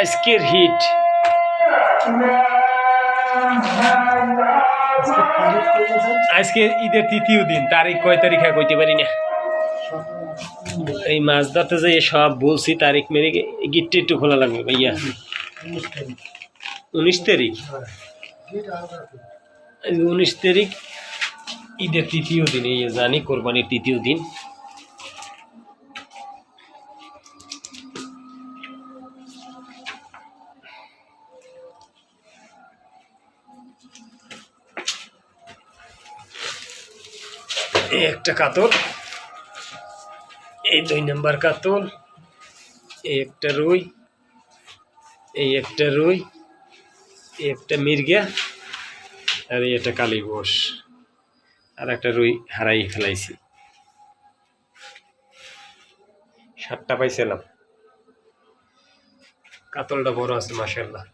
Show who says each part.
Speaker 1: আজকের হিট আজকে ঈদের তৃতীয় দিন, তারিখ কয় তারিখ কইতে পারি না। এই মাছ ধরতে যাই সব বলছি, তারিখ মেরে গিটটা একটু খোলা লাগবে ভাইয়া। উনিশ তারিখ? উনিশ তারিখ, ঈদের তৃতীয় দিন, এই জানি কোরবানির তৃতীয় দিন। এই একটা কাতল, এই দুই নাম্বার কাতল, এই একটা রুই, এই একটা রুই, এই একটা মির্গা, আর এই একটা কালী বস আর একটা রুই হারাই ফেলাইছি। সাতটা পাইছিলাম। কাতলটা বড় আছে মাসাল্লাহ